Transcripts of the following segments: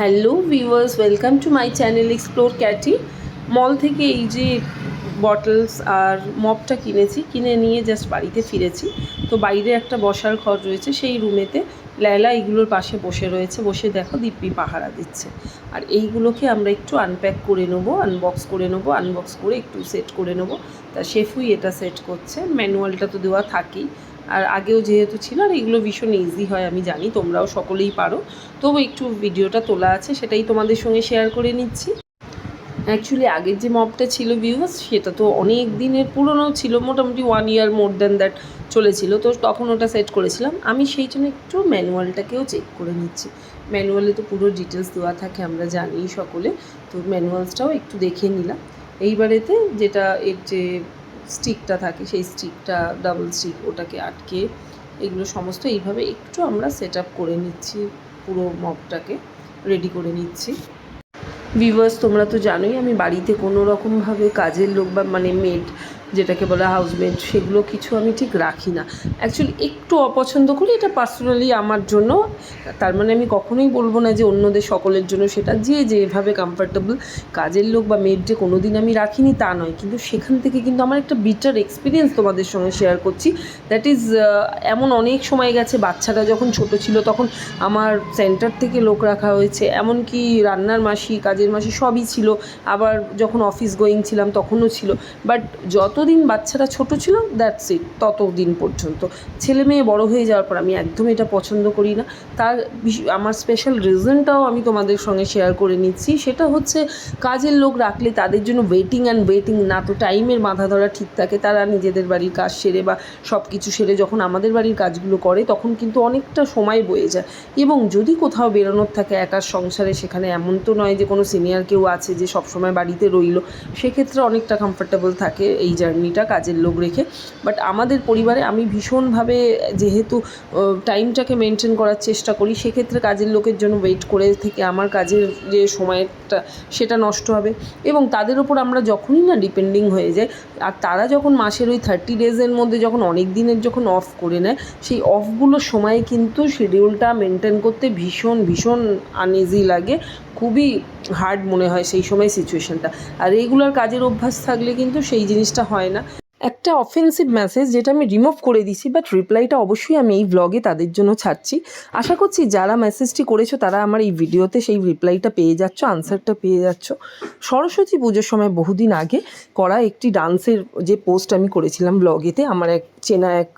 Hello viewers, welcome to my channel explore katy. Mall থেকে এই যে বটলস আর মপটা কিনেছি, কিনে নিয়ে জাস্ট বাড়িতে ফিরেছি। তো বাইরে একটা বসার ঘর রয়েছে, সেই রুমেতে ল্যালা এইগুলোর পাশে বসে রয়েছে। বসে দেখো দিব্যি পাহারা দিচ্ছে। আর এইগুলোকে আমরা একটু আনপ্যাক করে নেব আনবক্স করে নেব আনবক্স করে একটু সেট করে নেব। তা শেফুই এটা সেট করছে। ম্যানুয়ালটা তো দেওয়া থাকেই। আর আগেও যেহেতু ছিল আর এগুলো ভীষণ ইজি হয়, আমি জানি, তোমরাও সকলেই পারো। তবু একটু ভিডিওটা তোলা আছে, সেটাই তোমাদের সঙ্গে শেয়ার করে নিচ্ছি। অ্যাকচুয়ালি আগের যে মপটা ছিল ভিউয়ার্স সেটা তো অনেক দিনের পুরনো ছিল, মোটামুটি one year more than that চলেছিল। তো তখন ওটা সেট করেছিলাম। আমি সেই জন্য একটু ম্যানুয়ালটাকেও চেক করে নিচ্ছি। ম্যানুয়ালে তো পুরো ডিটেলস দেওয়া থাকে, আমরা জানি সকলে। তো ম্যানুয়ালসটাও একটু দেখে নিলাম। এইবারেতে যেটা এর যে স্টিকটা থাকে, সেই স্টিকটা ডাবল স্টিক ওটাকে আটকে এগুলো সমস্ত এইভাবে একটু আমরা সেট আপ করে নিচ্ছি, পুরো মগটাকে রেডি করে নিচ্ছি। ভিভার্স তোমরা তো জানোই আমি বাড়িতে কোনো রকমভাবে কাজের লোক বা মানে মেড যেটাকে বলে হাউসমেড সেগুলো কিছু আমি ঠিক রাখি না। অ্যাকচুয়ালি একটু অপছন্দ করি, এটা পার্সোনালি আমার জন্য। তার মানে আমি কখনোই বলব না যে অন্যদের সকলের জন্য সেটা যে যেভাবে কমফর্টেবল কাজের লোক বা মেড যে কোনো দিন আমি রাখিনি তা নয়। কিন্তু সেখান থেকে কিন্তু আমার একটা বিটার এক্সপিরিয়েন্স তোমাদের সঙ্গে শেয়ার করছি। দ্যাট ইজ এমন অনেক সময় গেছে, বাচ্চারা যখন ছোট ছিল তখন আমার সেন্টার থেকে লোক রাখা হয়েছে। এমনকি রান্নার মাসি, কাজের মাসি সবই ছিল। আবার যখন অফিস গোয়িং ছিলাম তখনও ছিল। বাট যতদিন বাচ্চারা ছোট ছিল দ্যাটস ইট ততদিন পর্যন্ত। ছেলে মেয়ে বড় হয়ে যাওয়ার পর আমি একদম এটা পছন্দ করি না। তার আমার স্পেশাল রিজনটাও আমি তোমাদের সঙ্গে শেয়ার করে নিচ্ছি। সেটা হচ্ছে, কাজের লোক রাখলে তাদের জন্য ওয়েটিং অ্যান্ড ওয়েটিং না তো টাইমের বাধা ধরা ঠিক থাকে। তারা নিজেদের বাড়ির কাজ সেরে বা সব কিছু সেরে যখন আমাদের বাড়ির কাজগুলো করে, তখন কিন্তু অনেকটা সময় বয়ে যায়। এবং যদি কোথাও বেরোনোর থাকে, একার সংসারে, সেখানে এমন তো নয় যে কোনো সিনিয়র কেউ আছে যে সবসময় বাড়িতে রইল। সেক্ষেত্রে অনেকটা কমফোর্টেবল থাকে এই জার্নিটা কাজের লোক রেখে। বাট আমাদের পরিবারে আমি ভীষণভাবে যেহেতু টাইমটাকে মেনটেন করার চেষ্টা করি, সেক্ষেত্রে কাজের লোকের জন্য ওয়েট করে থেকে আমার কাজের যে সময়টা, সেটা নষ্ট হবে। এবং তাদের ওপর আমরা যখনই না ডিপেন্ডিং হয়ে যাই, আর তারা যখন মাসের ওই থার্টি ডেজের মধ্যে যখন অনেক দিনের যখন অফ করে নেয়, সেই অফগুলোর সময় কিন্তু শিডিউলটা মেনটেন করতে ভীষণ ভীষণ আনইজি লাগে। খুবই হার্ড মনে হয় সেই সময় সিচুয়েশনটা আর রেগুলার কাজের অভ্যাস থাকলে কিন্তু সেই জিনিসটা হয় না। একটা অফেন্সিভ মেসেজ যেটা আমি রিমুভ করে দিছি বাট রিপ্লাইটা অবশ্যই আমি এই ব্লগে তাদের জন্য ছাড়ছি। আশা করছি যারা মেসেজটি করেছ, তারা আমার এই ভিডিওতে সেই রিপ্লাইটা পেয়ে যাচ্ছ আনসারটা পেয়ে যাচ্ছ। সরস্বতী পুজোর সময় বহুদিন আগে করা একটি ডান্সের যে পোস্ট আমি করেছিলাম ব্লগেতে আমার এক চেনা এক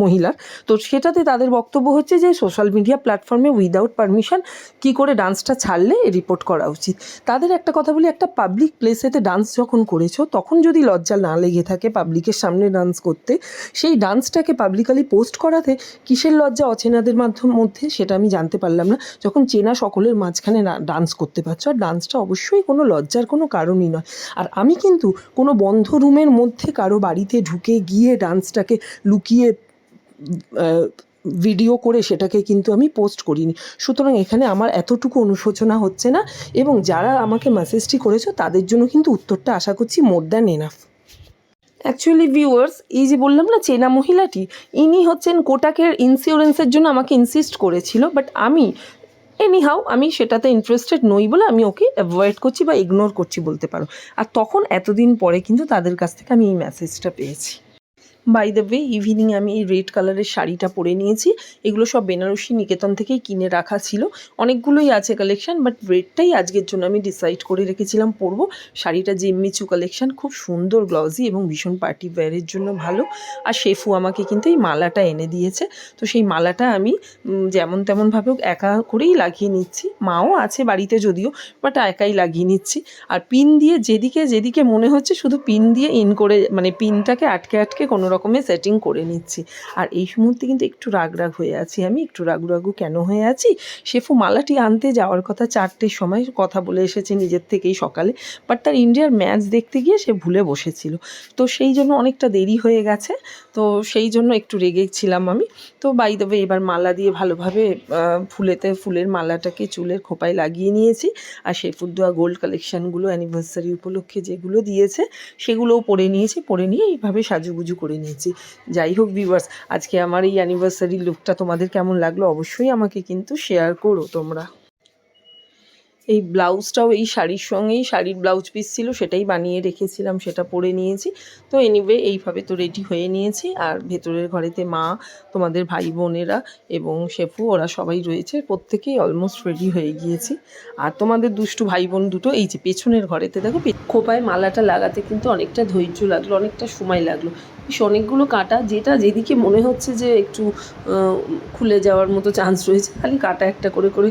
মহিলার তো সেটাতে তাদের বক্তব্য হচ্ছে যে সোশ্যাল মিডিয়া প্ল্যাটফর্মে উইদাউট পারমিশন কি করে ডান্সটা ছাড়লে রিপোর্ট করা উচিত। তাদের একটা কথা বলি, একটা পাবলিক প্লেসেতে ডান্স যখন করেছ, তখন যদি লজ্জা না লেগে থাকে পাবলিকের সামনে ডান্স করতে, সেই ডান্সটাকে পাবলিকালি পোস্ট করাতে কিসের লজ্জা অচেনাদের মাধ্যম, মধ্যে? সেটা আমি জানতে পারলাম না। যখন চেনা সকলের মাঝখানে ডান্স করতে পারছ, আর ডান্সটা অবশ্যই কোনো লজ্জার কোনো কারণই নয়। আর আমি কিন্তু কোনো বন্ধ রুমের মধ্যে কারও বাড়িতে ঢুকে গিয়ে ডান্সটাকে লুকিয়ে ভিডিও করে সেটাকে কিন্তু আমি পোস্ট করিনি। সুতরাং এখানে আমার এতটুকু অনুশোচনা হচ্ছে না এবং যারা আমাকে মেসেজটি করেছ তাদের জন্য কিন্তু উত্তরটা আশা করছি more than enough actually viewers এই যে বললাম না চেনা মহিলাটি, ইনি হচ্ছেন কোটাকের ইন্স্যুরেন্সের জন্য আমাকে ইনসিস্ট করেছিল বাট আমি এনি হাউ আমি সেটাতে ইন্টারেস্টেড নই বলে আমি ওকে অ্যাভয়েড করছি বা ইগনোর করছি বলতে পারো। আর তখন এতদিন পরে কিন্তু তাদের কাছ থেকে আমি এই মেসেজটা পেয়েছি। বাই দ্য ওয়ে ইভিনিং আমি এই রেড কালারের শাড়িটা পরে নিয়েছি। এগুলো সব বেনারসি নিকেতন থেকেই কিনে রাখা ছিল। অনেকগুলোই আছে কালেকশান বাট রেডটাই আজকের জন্য আমি ডিসাইড করে রেখেছিলাম পরবো। শাড়িটা জিম্মিচু কালেকশান খুব সুন্দর গ্লজি এবং ভীষণ পার্টি ওয়্যারের জন্য ভালো। আর শেফু আমাকে কিন্তু এই মালাটা এনে দিয়েছে। তো সেই মালাটা আমি যেমন তেমনভাবে একা করেই লাগিয়ে নিচ্ছি। মাও আছে বাড়িতে যদিও বাট একাই লাগিয়ে নিচ্ছি। আর পিন দিয়ে যেদিকে যেদিকে মনে হচ্ছে, শুধু পিন দিয়ে ইন করে মানে পিনটাকে আটকে আটকে কোনো রকমের সেটিং করে নিচ্ছি। আর এই মুহূর্তে কিন্তু একটু রাগ রাগ হয়ে আছি আমি। একটু রাগু রাগু কেন হয়ে আছি? শেফু মালাটি আনতে যাওয়ার কথা চারটের সময় কথা বলে এসেছে নিজের থেকেই সকালে। বাট তার ইন্ডিয়ার ম্যাচ দেখতে গিয়ে সে ভুলে বসেছিল। তো সেই জন্য অনেকটা দেরি হয়ে গেছে। তো সেই জন্য একটু রেগেছিলাম আমি। তো বাই দেবে এবার মালা দিয়ে ভালোভাবে ফুলেতে, ফুলের মালাটাকে চুলের খোপায় লাগিয়ে নিয়েছি। আর শেফুর দেওয়া গোল্ড কালেকশানগুলো অ্যানিভার্সারি উপলক্ষে যেগুলো দিয়েছে, সেগুলোও পরে নিয়েছি। পরে নিয়ে এইভাবে সাজুগুজু করে নিয়েছি। যাই হোক ভিউয়ার্স আজকে আমার এই অ্যানিভার্সারি লুকটা তোমাদের কেমন লাগল অবশ্যই আমাকে কিন্তু শেয়ার করো তোমরা। এই ব্লাউজটাও এই শাড়ির সঙ্গেই, শাড়ির ব্লাউজ পিস ছিল, সেটাই বানিয়ে রেখেছিলাম, সেটা পরে নিয়েছি। তো এনিওয়ে এইভাবে তো রেডি হয়ে নিয়েছি। আর ভেতরের ঘরেতে মা, তোমাদের ভাই বোনেরা এবং শেফু, ওরা সবাই রয়েছে। প্রত্যেকেই অলমোস্ট রেডি হয়ে গিয়েছি। আর তোমাদের দুষ্টু ভাই বোন দুটো, এই যে পেছনের ঘরেতে, দেখো খোপায় মালাটা লাগাতে কিন্তু অনেকটা ধৈর্য লাগল, অনেকটা সময় লাগল। বেশ অনেকগুলো কাটা, যেটা যেদিকে মনে হচ্ছে যে একটু খুলে যাওয়ার মতো চান্স রয়েছে, খালি কাটা একটা করে করে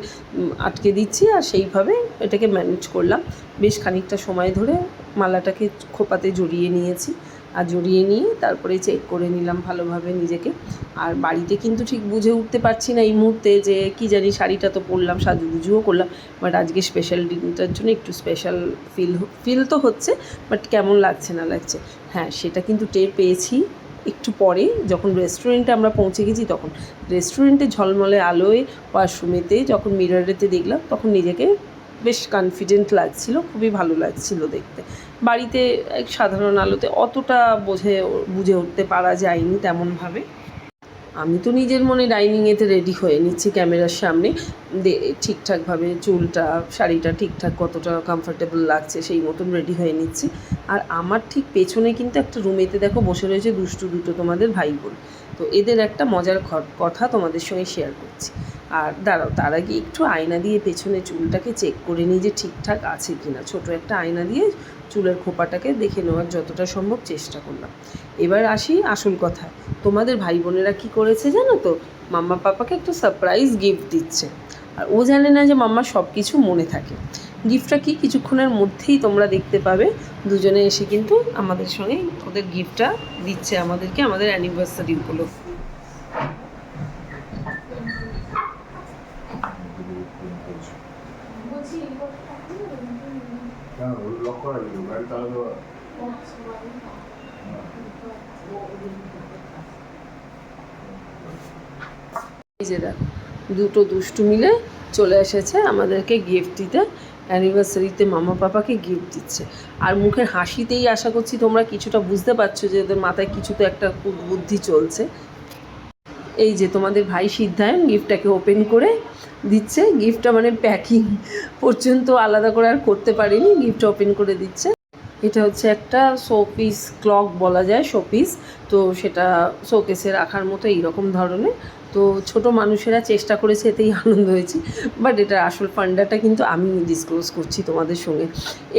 আটকে দিচ্ছি। আর সেইভাবে এটাকে ম্যানেজ করলাম। বেশ খানিকটা সময় ধরে মালাটাকে খোপাতে জড়িয়ে নিয়েছি আর জড়িয়ে নিয়ে তারপরে চেক করে নিলাম ভালোভাবে নিজেকে। আর বাড়িতে কিন্তু ঠিক বুঝে উঠতে পারছি না এই মুহূর্তে যে কি জানি শাড়িটা তো পরলাম, সাজুগুজুও করলাম বাট আজকে স্পেশাল ডিনটার জন্য একটু স্পেশাল ফিল ফিল তো হচ্ছে বাট কেমন লাগছে না লাগছে? হ্যাঁ সেটা কিন্তু টের পেয়েছি একটু পরে যখন রেস্টুরেন্টে আমরা পৌঁছে গেছি তখন। রেস্টুরেন্টে ঝলমলে আলোয় ওয়াশরুমেতে যখন মিরারেতে দেখলাম, তখন নিজেকে বেশ কনফিডেন্ট লাগছিল, খুবই ভালো লাগছিল দেখতে। বাড়িতে এক সাধারণ আলোতে অতটা বোঝে, বুঝে উঠতে পারা যায়নি তেমনভাবে। আমি তো নিজের মনে ডাইনিংয়েতে রেডি হয়ে নিচ্ছি ক্যামেরার সামনে। ঠিকঠাকভাবে চুলটা, শাড়িটা ঠিকঠাক কতটা কমফোর্টেবল লাগছে সেই মতন রেডি হয়ে নিচ্ছি। আর আমার ঠিক পেছনে কিন্তু একটা রুমেতে দেখো বসে রয়েছে দুষ্টু দুটো তোমাদের ভাই বোন। তো এদের একটা মজার কথা তোমাদের সঙ্গে শেয়ার করছি। আর দাঁড়াও, তার আগে একটু আয়না দিয়ে পেছনে চুলটাকে চেক করে নিই যে ঠিকঠাক আছে কি না ছোটো একটা আয়না দিয়ে চুলের খোপাটাকে দেখে নেওয়ার যতটা সম্ভব চেষ্টা করলাম। এবার আসি আসল কথা তোমাদের ভাই বোনেরা কি করেছে জানো তো? মাম্মা পাপাকে একটা সারপ্রাইজ গিফট দিচ্ছে। আর ও জানে না যে মাম্মা সব কিছু মনে থাকে। গিফটটা কি? কিছুক্ষণের মধ্যেই তোমরা দেখতে পাবে। দুজনে এসে কিন্তু আমাদের সঙ্গে ওদের গিফটটা দিচ্ছে আমাদেরকে আমাদের অ্যানিভার্সারি উপলক্ষে। লক করা গেল গাড়ি তালা দেওয়া এই দেখো দুটো দুষ্টু মিলে চলে এসেছে আমাদেরকে গিফট দিতে। অ্যানিভার্সারিতে মামা পাপাকে গিফট দিচ্ছে। আর মুখের হাসিতেই আশা করছি তোমরা কিছুটা বুঝতে পারছ যে ওদের মাথায় কিছু তো একটা বুদ্ধি চলছে। এই যে তোমাদের ভাই সিদ্ধায়ন গিফটটাকে ওপেন করে দিচ্ছে। গিফটটা মানে প্যাকিং পর্যন্ত আলাদা করে আর করতে পারিনি গিফট ওপেন করে দিচ্ছে। এটা হচ্ছে একটা শোপিস ক্লক বলা যায় শোপিস তো সেটা শোকেসে রাখার মতো এইরকম ধরনের। তো ছোট মানুষেরা চেষ্টা করেছে এতেই আনন্দ হয়েছে। বাট এটা আসল ফান্ডাটা কিন্তু আমি ডিসক্লোজ করছি তোমাদের সঙ্গে।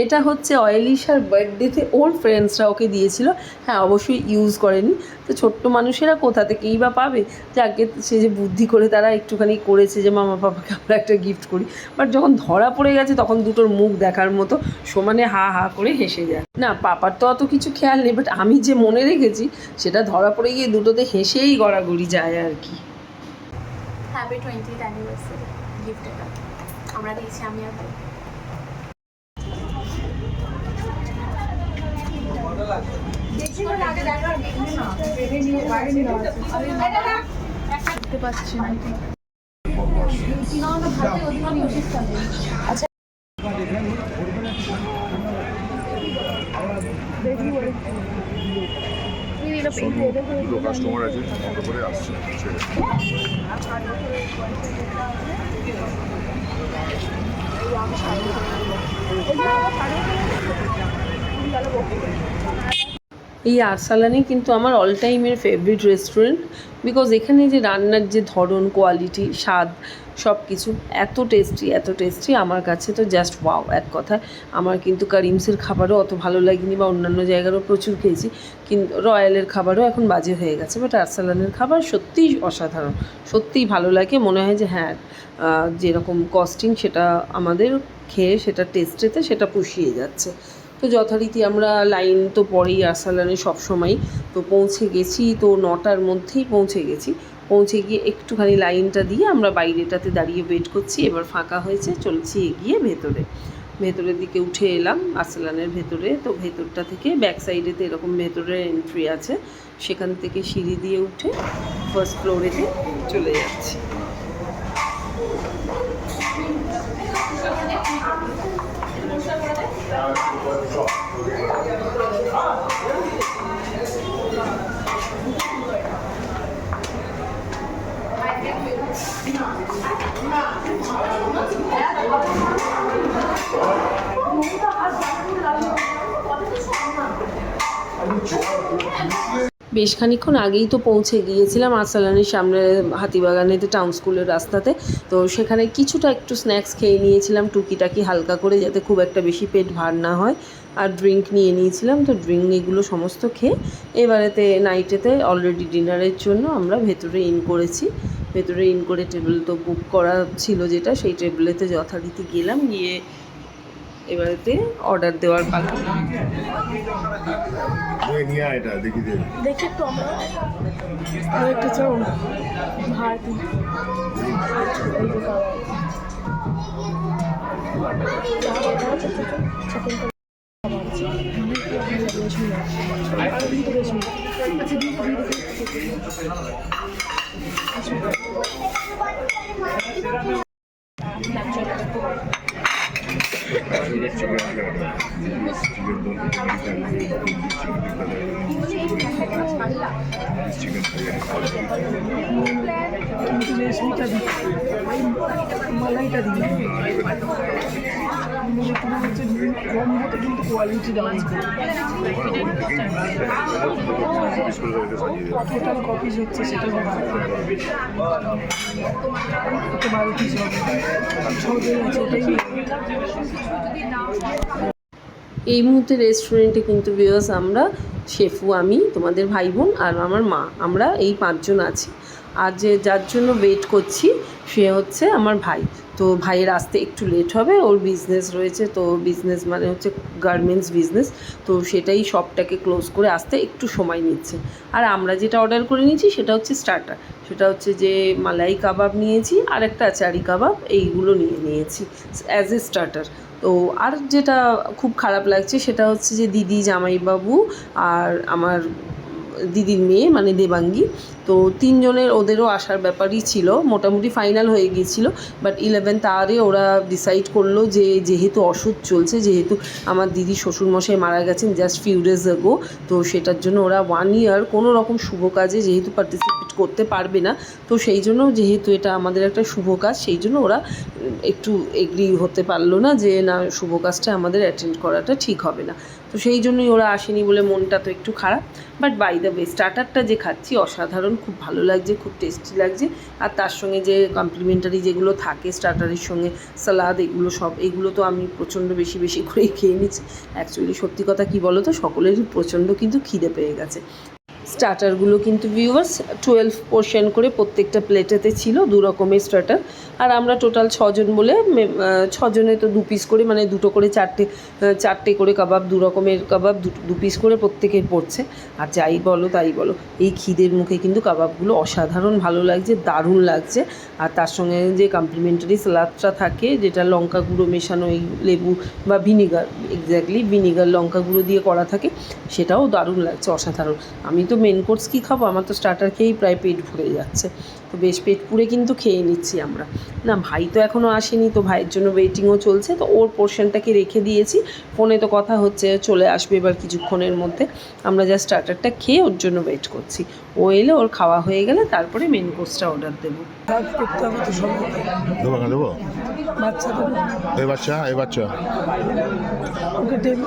এটা হচ্ছে অয়েলিশার বার্থডেতে ওর ফ্রেন্ডসরা ওকে দিয়েছিল। হ্যাঁ অবশ্যই ইউজ করেনি। তো ছোট্ট মানুষেরা কোথা থেকেই বা পাবে? যাকে সে যে বুদ্ধি করে তারা একটুখানি করেছে যে, মামা, পাপাকে আমরা একটা গিফট করি। বাট যখন ধরা পড়ে গেছে, তখন দুটোর মুখ দেখার মতো সমানে হা হা করে হেসে যায়। না, পাপার তো অত কিছু খেয়াল নেই বাট আমি যে মনে রেখেছি, সেটা ধরা পড়ে গিয়ে দুটোতে হেসেই গড়াগড়ি যায় আর কি। হ্যাপি টোয়েন্টিথ অ্যানিভার্সারি গিফট এটা। আমরা দিয়েছি আমি আর ভাই। দেখতে পাচ্ছি না। দুটো কাস্টমার আছে করে আসছে এই আরসালানি কিন্তু আমার অল টাইমের ফেভারিট রেস্টুরেন্ট বিকজ এখানে যে রান্নার যে ধরন কোয়ালিটি স্বাদ সব কিছু এত টেস্টি এত টেস্টি আমার কাছে তো জাস্ট ওয়াও এক কথায় আমার কিন্তু কারিমসের খাবারও অত ভালো লাগেনি বা অন্যান্য জায়গারও প্রচুর খেয়েছি। কিন্তু রয়্যালের খাবারও এখন বাজে হয়ে গেছে বাট আরসালানের খাবার সত্যিই অসাধারণ। সত্যিই ভালো লাগে, মনে হয় যে হ্যাঁ যেরকম কস্টিং সেটা আমাদের খেয়ে, সেটা টেস্টেতে সেটা পুষিয়ে যাচ্ছে। তো যথারীতি আমরা লাইন তো পরেই আসালানে সবসময়। তো পৌঁছে গেছি, তো নটার মধ্যেই পৌঁছে গেছি। পৌঁছে গিয়ে একটুখানি লাইনটা দিয়ে আমরা বাইরেটাতে দাঁড়িয়ে ওয়েট করছি, এবার ফাঁকা হয়েছে, চলছি এগিয়ে ভেতরে। ভেতরের দিকে উঠে এলাম, আসালানের ভেতরে। তো ভেতরটা থেকে ব্যাক সাইডেতে এরকম ভেতরে এন্ট্রি আছে। সেখান থেকে সিঁড়ি দিয়ে উঠে ফার্স্ট ফ্লোরেতে চলে যাচ্ছি। বেশ খানিক্ষণ আগেই তো পৌঁছে গিয়েছিলাম আরসালানের সামনে হাতিবাগানেতে টাউন স্কুলের রাস্তাতে। তো সেখানে কিছুটা একটু স্ন্যাক্স খেয়ে নিয়েছিলাম, টুকিটাকি হালকা করে যাতে খুব একটা বেশি পেট ভার না হয়। আর ড্রিঙ্ক নিয়ে নিয়েছিলাম, তো ড্রিঙ্ক এগুলো সমস্ত খেয়ে এবারেতে নাইটেতে অলরেডি ডিনারের জন্য আমরা ভেতরে ইন করেছি। ভেতরে ইন করে টেবিল তো বুক করা ছিল যেটা, সেই টেবিলেতে যথারীতি গেলাম, গিয়ে এবারেতে অর্ডার দেওয়ার পালা। আয় দেখি একটু চাও Bharati Çiğdem gördüm. Çiğdem dolu. Çiğdem मलाई का दी এই মুহূর্তে রেস্টুরেন্টে কিন্তু ভিউয়ার্স আমরা, শেফু, আমি, তোমাদের ভাই বোন আর আমার মা। আমরা এই পাঁচজন আছি। আর যে যার জন্য ওয়েট করছি, সে হচ্ছে আমার ভাই। তো ভাইয়ের আসতে একটু লেট হবে, ওর বিজনেস রয়েছে, তো বিজনেস মানে হচ্ছে গার্মেন্টস বিজনেস তো সেটাই শপটাকে ক্লোজ করে আসতে একটু সময় নিচ্ছে। আর আমরা যেটা অর্ডার করে নিয়েছি সেটা হচ্ছে স্টার্টার সেটা হচ্ছে যে মালাই কাবাব নিয়েছি, আর একটা আচারি কাবাব, এইগুলো নিয়ে নিয়েছি অ্যাজ এ স্টার্টার তো আর যেটা খুব খারাপ লাগছে সেটা হচ্ছে যে দিদি, জামাইবাবু আর আমার দিদির মেয়ে মানে দেবাঙ্গী। তো তিনজনের ওদেরও আসার ব্যাপারই ছিল। মোটামুটি ফাইনাল হয়ে গিয়েছিল বাট ইলেভেন আরে ওরা ডিসাইড করল যে যেহেতু অসুখ চলছে, যেহেতু আমার দিদি শ্বশুরমশাই মারা গেছেন জাস্ট ফিউ ডেজ আগো তো সেটার জন্য ওরা ওয়ান ইয়ার কোনো রকম শুভ কাজে যেহেতু পার্টিসিপেট করতে পারবে না। তো সেই জন্য যেহেতু এটা আমাদের একটা শুভ কাজ, সেই জন্য ওরা একটু এগ্রি হতে পারল না যে, না, শুভ কাজটা আমাদের অ্যাটেন্ড করাটা ঠিক হবে না। তো সেই জন্যই ওরা আসেনি বলে মনটা তো একটু খারাপ। বাট বাই দ্য ওয়ে স্টার্টারটা যে খাচ্ছি অসাধারণ, খুব ভালো লাগছে, খুব টেস্টি লাগছে। আর তার সঙ্গে যে কমপ্লিমেন্টারি যেগুলো থাকে স্টার্টারের সঙ্গে সালাদ এগুলো সব, এগুলো তো আমি প্রচণ্ড বেশি বেশি করেই খেয়ে নিচ্ছি। অ্যাকচুয়ালি সত্যি কথা কী বলো তো সকলেরই প্রচণ্ড কিন্তু খিদে পেয়ে গেছে। স্টার্টারগুলো কিন্তু ভিউয়ার্স টুয়েলভ পোর্শন করে প্রত্যেকটা প্লেটেতে ছিল, দু রকমের স্টার্টার আর আমরা টোটাল ছজন বলে ছজনে তো দু পিস করে মানে দুটো করে চারটে চারটে করে কাবাব, দু রকমের কাবাব, দু- পিস করে প্রত্যেকের পড়ছে। আর যাই বলো, তাই বলো, এই খিদের মুখে কিন্তু কাবাবগুলো অসাধারণ ভালো লাগছে, দারুণ লাগছে। আর তার সঙ্গে যে কমপ্লিমেন্টারি সালাদটা থাকে, যেটা লঙ্কা গুঁড়ো মেশানো, এই লেবু বা ভিনিগার এক্স্যাক্টলি ভিনিগার লঙ্কা গুঁড়ো দিয়ে করা থাকে, সেটাও দারুণ লাগছে, অসাধারণ। আমি তো মেন কোর্স কী খাব? আমার তো স্টার্টার খেয়েই প্রায় পেট ভরে যাচ্ছে। তো বেশ পেট পুড়ে কিন্তু খেয়ে নিচ্ছি আমরা। না ভাই তো এখনও আসেনি তো ভাইয়ের জন্য ওয়েটিংও চলছে। তো ওর পোর্শনটাকে রেখে দিয়েছি। ফোনে তো কথা হচ্ছে চলে আসবে এবার কিছুক্ষণের মধ্যে। আমরা যা স্টার্টারটা খেয়ে ওর জন্য ওয়েট করছি। ও এলে ওর খাওয়া হয়ে গেলে তারপরে মেন কোর্সটা অর্ডার দেবো? দেবো এই বাচ্চা এই বাচ্চা। ওকে টেন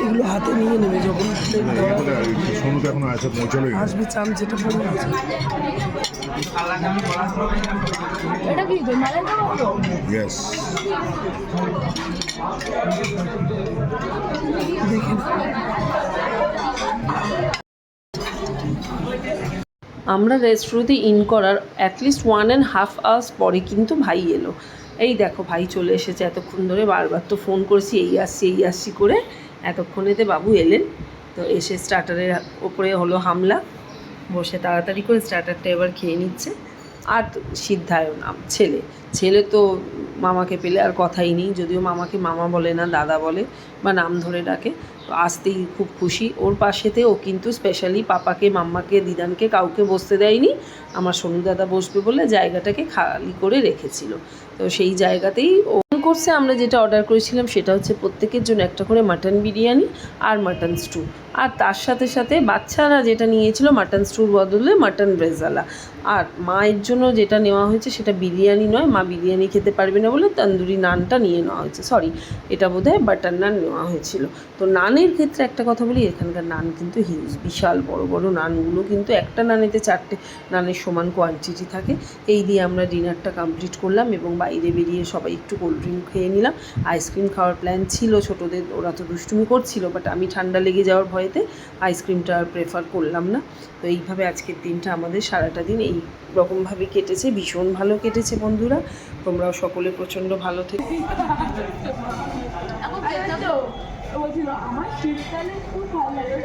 এগুলো হাতে নিয়ে নেবে যখন। পৌঁছালো আসবে চাম যেটা এটা কি মালাই ইয়েস আমরা রেস্টুরেন্টে ইন করার at least one and half hours পরে কিন্তু ভাই এলো। এই দেখো ভাই চলে এসেছে এতক্ষণ ধরে বারবার তো ফোন করেছি এই আসছি এই আসছি করে। এতক্ষণেতে বাবু এলেন। তো এসে স্টার্টারের ওপরে হলো হামলা। বসে তাড়াতাড়ি করে স্টার্টারটা এবার খেয়ে নিচ্ছে। আর সিদ্ধায়ন নাম, ছেলে। ছেলে তো মামাকে পেলে আর কথাই নেই, যদিও মামাকে মামা বলে না, দাদা বলে বা নাম ধরে ডাকে। আসতেই খুব খুশি। ওর পাশেতে ও কিন্তু স্পেশালি পাপাকে, মাম্মাকে, দিদানকে কাউকে বসতে দেয়নি। আমার সোনু দাদা বসবে বলে জায়গাটাকে খালি করে রেখেছিল। তো সেই জায়গাতেই ও কোর্সে আমরা যেটা অর্ডার করেছিলাম সেটা হচ্ছে প্রত্যেকের জন্য একটা করে মাটন বিরিয়ানি আর মাটন স্টু আর তার সাথে সাথে বাচ্চারা যেটা নিয়েছিল মাটন স্টুর বদলে মাটন রেজালা। আর মায়ের জন্য যেটা নেওয়া হয়েছে সেটা বিরিয়ানি নয়, মা বিরিয়ানি খেতে পারবে না বলে তন্দুরি নানটা নিয়ে নেওয়া হয়েছে। সরি এটা বোধ হয় বাটার নান নেওয়া হয়েছিল। তো নানের ক্ষেত্রে একটা কথা বলি, এখানকার নান কিন্তু হিউজ বিশাল, বড় বড় নানগুলো কিন্তু একটা নানেতে চারটে নানের সমান কোয়ান্টিটি থাকে। এই দিয়ে আমরা ডিনারটা কমপ্লিট করলাম এবং বাইরে বেরিয়ে সবাই একটু কোল্ড ড্রিঙ্ক খেয়ে নিলাম। আইসক্রিম খাওয়ার প্ল্যান ছিল ছোটোদের, ওরা তো দুষ্টুমি করছিল বাট আমি ঠান্ডা লেগে যাওয়ার ভয়েতে আইসক্রিমটা আর প্রেফার করলাম না। তো এইভাবে আজকের দিনটা আমাদের সারাটা দিন এই রকমভাবে কেটেছে, ভীষণ ভালো কেটেছে বন্ধুরা। তোমরাও সকলে প্রচণ্ড ভালো থেকে। আমার শীতকালে খুব ভালো লাগে